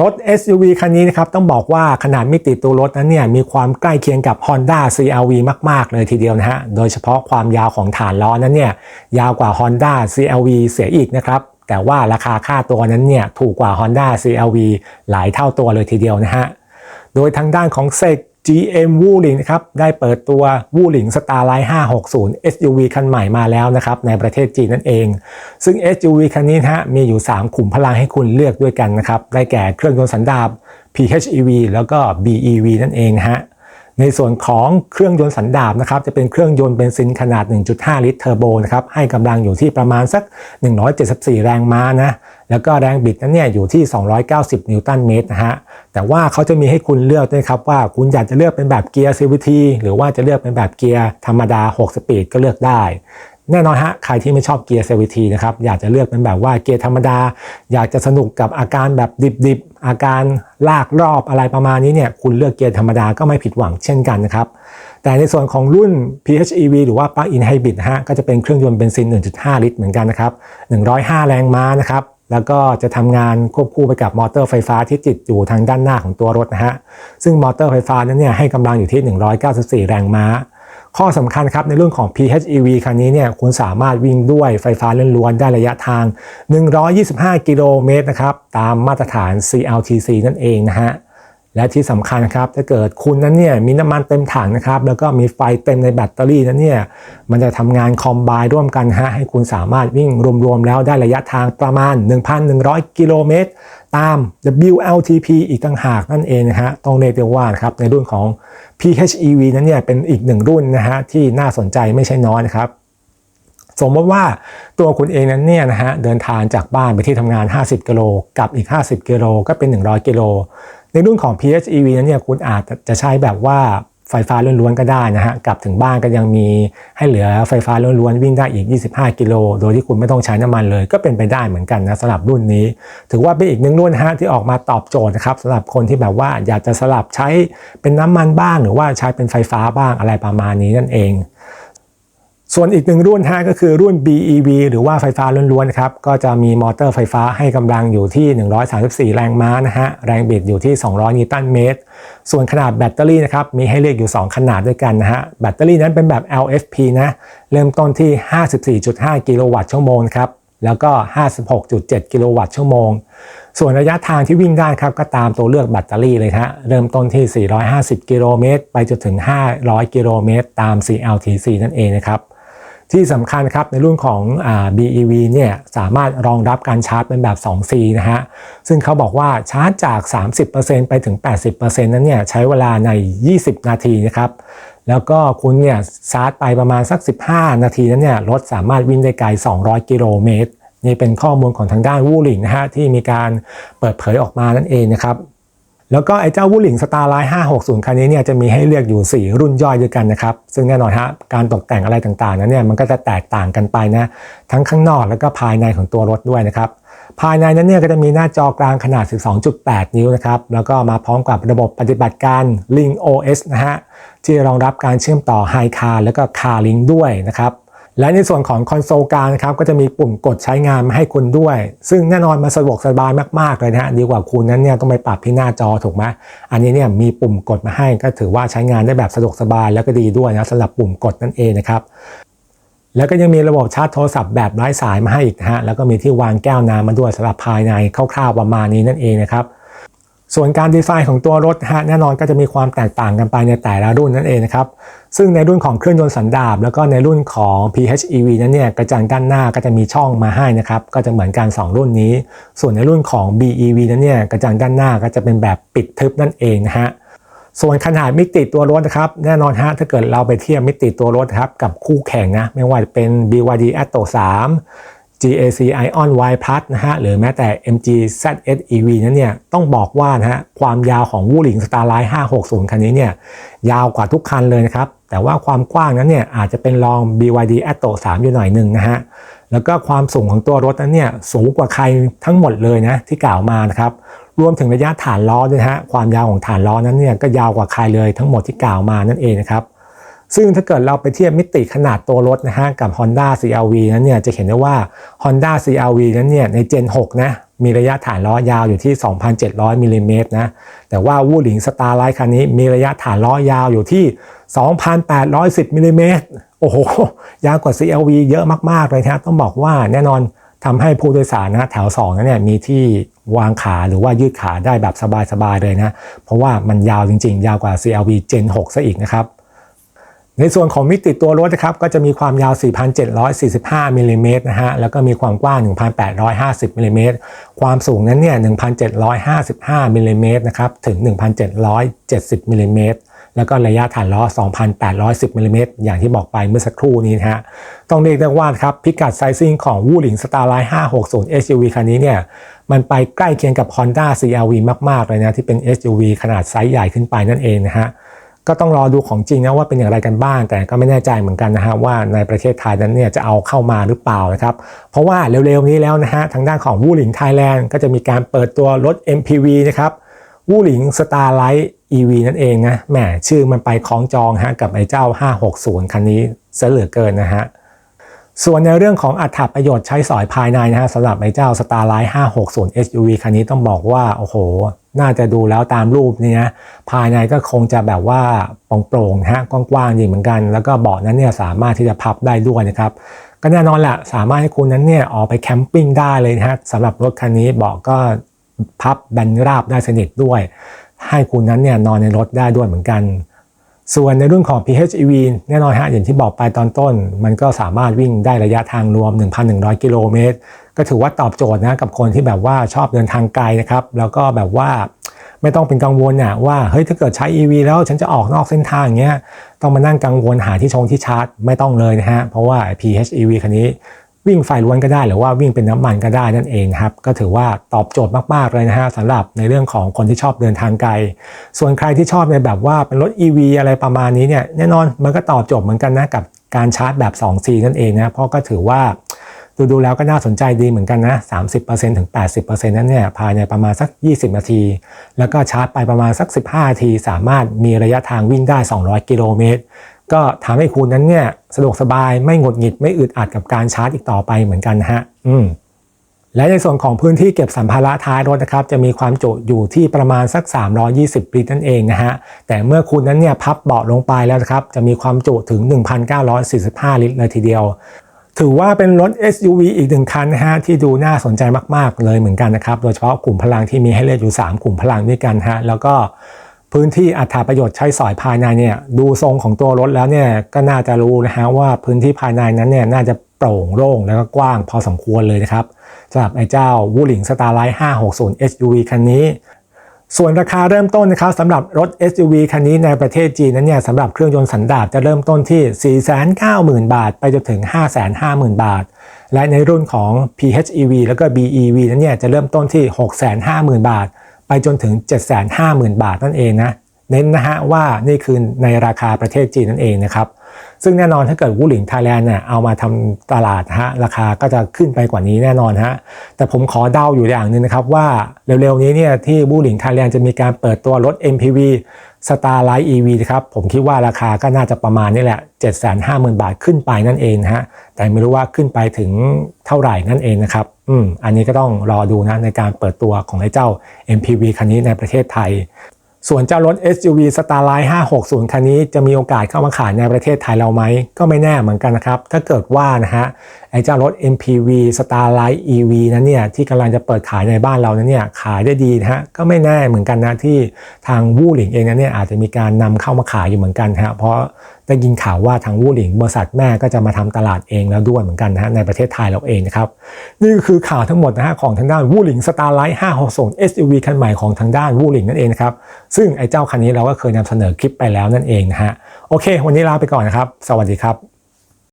รถ SUV คันนี้นะครับต้องบอกว่าขนาดมิติตัวรถนั้นเนี่ยมีความใกล้เคียงกับ Honda CRV มาก ๆ เลยทีเดียวนะฮะ โดยเฉพาะความยาวของฐานล้อนั้นเนี่ยยาวกว่า Honda CRV เสียอีกนะครับ แต่ว่าราคาค่าตัวนั้นเนี่ยถูกกว่า Honda CRV หลายเท่าตัวเลยทีเดียวนะฮะ โดยทางด้านของเซก GM w o o l i n g นะครับได้เปิดตัว w o o l i n g Starline 560 SUV คันใหม่มาแล้วนะครับในประเทศจีนนั่นเอง ซึ่ง SUV คันนี้ฮะมีอยู่ 3 ขุมพลังให้คุณเลือกด้วยกันนะครับ ได้แก่เครื่องยนต์สันดาป PHEV แล้วก็ BEV นั่นเองฮะ ในส่วนของเครื่องยนต์สันดาปนะครับจะเป็นเครื่องยนต์เบนซินขนาด 1.5 ลิตรเทอร์โบนะครับให้กำลังอยู่ที่ประมาณสัก 174 แรงม้านะแล้วก็แรงบิดนั้นเนี่ยอยู่ที่ 290 นิวตันเมตรนะฮะแต่ว่าเขาจะมีให้คุณเลือกด้วยครับว่าคุณอยากจะเลือกเป็นแบบเกียร์ CVT หรือว่าจะเลือกเป็นแบบเกียร์ธรรมดา 6 สปีดก็เลือกได้ แน่นอนฮะใครที่ไม่ชอบเกียร์ CVT นะครับอยากจะเลือกเป็นแบบว่าเกียร์ธรรมดา อยากจะสนุกกับอาการแบบดิบๆ อาการลากรอบอะไรประมาณนี้เนี่ยคุณเลือกเกียร์ธรรมดาก็ไม่ผิดหวังเช่นกันนะครับแต่ในส่วนของรุ่น PHEV หรือว่า Plug-in Hybrid ฮะก็จะเป็นเครื่องยนต์เบนซิน 1.5 ลิตรเหมือนกันนะครับ105 แรงม้านะครับแล้วก็จะทำงานควบคู่ไปกับมอเตอร์ไฟฟ้าที่ติดอยู่ทางด้านหน้าของตัวรถนะฮะซึ่งมอเตอร์ไฟฟ้านั้นเนี่ยให้กำลังอยู่ที่ 194 แรงม้า ข้อสำคัญครับในเรื่องของ PHEV คันนี้เนี่ยคุณสามารถวิ่งด้วยไฟฟ้าล้วนๆได้ระยะทาง 125 กิโลเมตรนะครับตามมาตรฐาน CLTC นั่นเองนะฮะและที่สำคัญครับถ้าเกิดคุณนั้นเนี่ยมีน้ำมันเต็มถังนะครับแล้วก็มีไฟเต็มในแบตเตอรี่นั้นเนี่ยมันจะทำงานคอมไบร่วมกันฮะให้คุณสามารถวิ่งรวมๆแล้วได้ระยะทางประมาณ 1,100 กิโลเมตร ตาม WLTP อีกต่างหากนั่นเองนะฮะต้องเรียกว่านะครับในรุ่นของ PHEV นั้นเนี่ยเป็นอีกหนึ่งรุ่นนะฮะที่น่าสนใจไม่ใช่น้อยนะครับ สมมติว่าตัวคุณเองนั้นเนี่ยนะฮะเดินทางจากบ้านไปที่ทำงาน 50 กิโลกับอีก 50 กิโลก็เป็น 100 กิโล ในรุ่นของ PHEV นั้นเนี่ยคุณอาจจะใช้แบบว่า ไฟฟ้าล้วนๆก็ได้นะฮะกลับถึงบ้านก็ยังมีให้เหลือไฟฟ้าล้วนๆวิ่งได้อีก 25 กิโล โดยที่คุณไม่ต้องใช้น้ำมันเลย ก็เป็นไปได้เหมือนกันนะสำหรับรุ่นนี้ ถือว่าเป็นอีกหนึ่งรุ่นฮะที่ออกมาตอบโจทย์นะครับสำหรับคนที่แบบว่าอยากจะสลับใช้เป็นน้ำมันบ้าง หรือว่าใช้เป็นไฟฟ้าบ้างอะไรประมาณนี้นั่นเอง ส่วนอีกหนึ่งรุ่นฮะก็คือรุ่น BEV หรือว่าไฟฟ้าล้วนๆครับก็จะมีมอเตอร์ไฟฟ้าให้กำลังอยู่ที่ 134 แรงม้านะฮะแรงบิดอยู่ที่ 200 นิวตันเมตร ส่วนขนาดแบตเตอรี่นะครับมีให้เลือกอยู่ 2 ขนาดด้วยกันนะฮะแบตเตอรี่นั้นเป็นแบบ LFP นะเริ่มต้นที่ 54.5 กิโลวัตต์ชั่วโมงครับแล้วก็ 56.7 กิโลวัตต์ชั่วโมง ส่วนระยะทางที่วิ่งได้ครับก็ตามตัวเลือกแบตเตอรี่เลยฮะ เริ่มต้นที่ 450 กิโลเมตร ไปจนถึง 500 กิโลเมตร ตาม CLTC นั่นเองนะครับ ที่สำคัญครับในรุ่นของอ BEV เนี่ยสามารถรองรับการชาร์จเป็นแบบ 2C นะฮะ ซึ่งเขาบอกว่าชาร์จจาก 30%ไปถึง 80%นั้นเนี่ยใช้เวลาใน 20 นาทีนะครับ แล้วก็คุณเนี่ยชาร์จไปประมาณสัก 15 นาทีนั้นเนี่ยรถสามารถวิ่งได้ไกล 200 กิโลเมตรนี่เป็นข้อมูลของทางด้านวูลิงนะฮะที่มีการเปิดเผยออกมานั่นเองนะครับ แล้วก็ไอ้เจ้าวูหลิงสตาร์ไลน์560 คันนี้เนี่ยจะมีให้เลือกอยู่ 4 รุ่นย่อยด้วยกันนะครับ ซึ่งแน่นอนฮะการตกแต่งอะไรต่างๆนั้นเนี่ยมันก็จะแตกต่างกันไปนะ ทั้งข้างนอกแล้วก็ภายในของตัวรถด้วยนะครับ ภายในนั้นเนี่ยก็จะมีหน้าจอกลางขนาด 12.8 นิ้วนะครับ แล้วก็มาพร้อมกับระบบปฏิบัติการ Link OS นะฮะที่รองรับการเชื่อมต่อ Hi Car แล้วก็ Car Link ด้วยนะครับ และในส่วนของคอนโซลกลางครับก็จะมีปุ่มกดใช้งานมาให้คุณด้วย ซึ่งแน่นอนมาสะดวกสบายมากๆเลยนะฮะดีกว่าคุณนั้นเนี่ยต้องไปปรับที่หน้าจอถูกไหมอันนี้เนี่ยมีปุ่มกดมาให้ก็ถือว่าใช้งานได้แบบสะดวกสบายแล้วก็ดีด้วยนะสำหรับปุ่มกดนั่นเองนะครับแล้วก็ยังมีระบบชาร์จโทรศัพท์แบบไร้สายมาให้อีกนะฮะแล้วก็มีที่วางแก้วน้ำมาด้วยสำหรับภายในคร่าวๆประมาณนี้นั่นเองนะครับ ส่วนการดีไซน์ของตัวรถฮะแน่นอนก็จะมีความแตกต่างกันไปในแต่ละรุ่นนั่นเองนะครับซึ่งในรุ่นของเครื่องยนต์สันดาปแล้วก็ในรุ่นของ PHEV นั้นเนี่ยกระจังด้านหน้าก็จะมีช่องมาให้นะครับก็จะเหมือนกัน 2 รุ่นนี้ ส่วนในรุ่นของ BEV นั้นเนี่ยกระจังด้านหน้าก็จะเป็นแบบปิดทึบนั่นเองนะฮะส่วนขนาดมิติตัวรถนะครับแน่นอนฮะถ้าเกิดเราไปเทียบมิติตัวรถครับกับคู่แข่งนะไม่ว่าจะเป็น BYD Atto 3 GAC Ion Y Plus นะฮะหรือแม้แต่ MG ZS EV นั้นเนี่ยต้องบอกว่านะฮะความยาวของวูหลิง Starline 560 คันนี้เนี่ยยาวกว่าทุกคันเลยนะครับ แต่ว่าความกว้างนั้นเนี่ยอาจจะเป็นรอง BYD Atto 3 อยู่หน่อยหนึ่งนะฮะแล้วก็ความสูงของตัวรถนั้นเนี่ยสูงกว่าใครทั้งหมดเลยนะที่กล่าวมานะครับรวมถึงระยะฐานล้อด้วยฮะความยาวของฐานล้อนั้นเนี่ยก็ยาวกว่าใครเลยทั้งหมดที่กล่าวมานั่นเองนะครับ ซึ่งถ้าเกิดเราไปเทียบมิติขนาดตัวรถนะฮะกับ Honda CRV นั้นเนี่ยจะเห็นได้ว่า Honda CRV นั้นเนี่ยใน Gen 6 นะมีระยะฐานล้อยาวอยู่ที่ 2,700มิลลิเมตรนะแต่ว่าวูหลิงสตาร์ไลท์คันนี้มีระยะฐานล้อยาวอยู่ที่ 2,810มิลลิเมตรโอ้โห ยาวกว่า CLV เยอะมากๆเลยนะต้องบอกว่าแน่นอนทำให้ผู้โดยสารนะแถว2นั้นเนี่ยมีที่วางขาหรือว่ายืดขาได้แบบสบายๆเลยนะ เพราะว่ามันยาวจริงๆ ยาวกว่า CLV Gen 6ซะอีกนะครับ ในส่วนของมิติตัวรถนะครับก็จะมีความยาว 4,745มิลลิเมตรนะฮะแล้วก็มีความกว้าง 1,850มิลลิเมตรความสูงนั้นเนี่ย 1,755มิลลิเมตรนะครับถึง 1,770มิลลิเมตรแล้วก็ระยะฐานล้อ 2,810มิลลิเมตรอย่างที่บอกไปเมื่อสักครู่นี้นะฮะต้องเรียกได้ว่าครับพิกัดไซซิ่งของวูหลิงสตาร์ไลน์560 SUV คันนี้เนี่ยมันไปใกล้เคียงกับ Honda CRV มาก ๆ เลยนะ ที่เป็น SUV ขนาดไซส์ใหญ่ขึ้นไปนั่นเองนะฮะ ก็ต้องรอดูของจริงนะว่าเป็นอย่างไรกันบ้าง แต่ก็ไม่แน่ใจเหมือนกันนะฮะว่าในประเทศไทยนั้นเนี่ยจะเอาเข้ามาหรือเปล่านะครับ เพราะว่าเร็วๆนี้แล้วนะฮะทางด้านของวูหลิงไทยแลนด์ก็จะมีการเปิดตัวรถ MPV นะครับวูหลิงสตาร์ไลท์ EV นั่นเองนะแหมชื่อมันไปคล้องจองฮะกับไอ้เจ้า 560 คันนี้เสียเหลือเกินนะฮะส่วนในเรื่องของอัตราประโยชน์ใช้สอยภายในนะฮะสำหรับไอ้เจ้า Starlight 560 SUV คันนี้ต้องบอกว่า โอ้โห น่าจะดูแล้วตามรูปนี่นะภายในก็คงจะแบบว่าโปร่งๆฮะกว้างๆดีเหมือนกัน แล้วก็เบาะนั้นเนี่ยสามารถที่จะพับได้ด้วยนะครับก็แน่นอนแหละสามารถให้คุณนั้นเนี่ยออกไปแคมปิ้งได้เลยนะฮะสำหรับรถคันนี้เบาะก็พับแบนราบได้สนิทด้วย ให้คุณนั้นเนี่ยนอนในรถได้ด้วยเหมือนกัน ส่วนในรื่องของ PHEV แน่นอนฮะอย่างที่บอกไปตอนต้น มันก็สามารถวิ่งได้ระยะทางรวม 1,100 กิโลเมตร ก็ถือว่าตอบโจทย์นะกับคนที่แบบว่าชอบเดินทางไกลนะครับ แล้วก็แบบว่าไม่ต้องเป็นกังวลน่ะว่าเฮ้ยถ้าเกิดใช้ EV แล้วฉันจะออกนอกเส้นทางเงี้ยต้องมานั่งกังวลหาที่ชงที่ชาร์จไม่ต้องเลยนะฮะเพราะว่า PHEV คันนี้ วิ่งไฟล้วนก็ได้ หรือว่าวิ่งเป็นน้ำมันก็ได้นั่นเองครับก็ถือว่าตอบโจทย์มากๆเลยนะฮะสำหรับในเรื่องของคนที่ชอบเดินทางไกล ส่วนใครที่ชอบในแบบว่าเป็นรถ EV อะไรประมาณนี้เนี่ยแน่นอนมันก็ตอบโจทย์เหมือนกันนะกับการชาร์จแบบ 2C นั่นเองนะเพราะก็ถือว่าดูดูแล้วก็น่าสนใจดีเหมือนกันนะ 30%ถึง 80%นั้นเนี่ยภายในประมาณสัก 20 นาที แล้วก็ชาร์จไปประมาณสัก 15 นาที สามารถมีระยะทางวิ่งได้ 200 กิโลเมตร ก็ทำให้คุณนั้นเนี่ยสะดวกสบายไม่หงุดหงิดไม่อึดอัดกับการชาร์จอีกต่อไปเหมือนกันฮะอืมและในส่วนของพื้นที่เก็บสัมภาระท้ายรถนะครับจะมีความจุอยู่ที่ประมาณสัก 320 ลิตรนั่นเองนะฮะแต่เมื่อคุณนั้นเนี่ยพับเบาะลงไปแล้วนะครับจะมีความจุถึง 1,945 ลิตรเลยทีเดียว ถือว่าเป็นรถ SUV อีกหนึ่งคันนะฮะที่ดูน่าสนใจมากๆเลยเหมือนกันนะครับโดยเฉพาะกลุ่มพลังที่มีให้เลือกอยู่ 3 กลุ่มพลังด้วยกันฮะแล้วก็ พื้นที่อัตราประโยชน์ใช้สอยภายในเนี่ยดูทรงของตัวรถแล้วเนี่ยก็น่าจะรู้นะฮะว่าพื้นที่ภายในนั้นเนี่ยน่าจะโปร่งโล่งแล้วก็กว้างพอสมควรเลยนะครับสำหรับไอ้เจ้าวูหลิงสตาร์ไลท์560 SUV คันนี้ ส่วนราคาเริ่มต้นนะครับสำหรับรถ SUV คันนี้ในประเทศจีนนั้นเนี่ยสำหรับเครื่องยนต์สันดาปจะเริ่มต้นที่ 490,000 บาท ไปจนถึง 550,000 บาท และในรุ่นของ PHEV แล้วก็ BEV นั้นเนี่ยจะเริ่มต้นที่ 650,000 บาท ไปจนถึง 750,000 บาทนั่นเองนะ เน้นนะฮะว่านี่คือในราคาประเทศจีนนั่นเองนะครับ ซึ่งแน่นอนถ้าเกิดวูหลิงไทยแลนด์เนี่ยเอามาทำตลาดฮะราคาก็จะขึ้นไปกว่านี้แน่นอนฮะแต่ผมขอเดาอยู่อย่างหนึ่งนะครับว่าเร็วๆนี้เนี่ยที่วูหลิงไทยแลนด์จะมีการเปิดตัวรถ MPV Starlight EV นะครับผมคิดว่าราคาก็น่าจะประมาณนี่แหละ 750,000 บาทขึ้นไปนั่นเองฮะแต่ไม่รู้ว่าขึ้นไปถึงเท่าไหร่นั่นเองนะครับอืมอันนี้ก็ต้องรอดูนะในการเปิดตัวของไอ้เจ้า MPV คันนี้ในประเทศไทย ส่วนเจ้ารถ SUV Starline 560 คันนี้จะมีโอกาสเข้ามาขายในประเทศไทยเราไหม ก็ไม่แน่เหมือนกันนะครับ ถ้าเกิดว่านะฮะไอ้เจ้ารถ MPV Starline EV นั้นเนี่ยที่กำลังจะเปิดขายในบ้านเรานั้นเนี่ยขายได้ดีนะฮะก็ไม่แน่เหมือนกันนะที่ทางวู่หลิงเองนั้นเนี่ยอาจจะมีการนำเข้ามาขายอยู่เหมือนกันฮะเพราะ ได้ยินข่าวว่าทางวู่หลิงบริษัทแม่ก็จะมาทำตลาดเองแล้วด้วยเหมือนกันนะฮะในประเทศไทยเราเองนะครับนี่คือข่าวทั้งหมดนะฮะของทางด้านวู่หลิงสตาร์ไลท์560 SUV คันใหม่ของทางด้านวู่หลิงนั่นเองนะครับซึ่งไอ้เจ้าคันนี้เราก็เคยนำเสนอคลิปไปแล้วนั่นเองนะฮะโอเค วันนี้ลาไปก่อนนะครับ สวัสดีครับ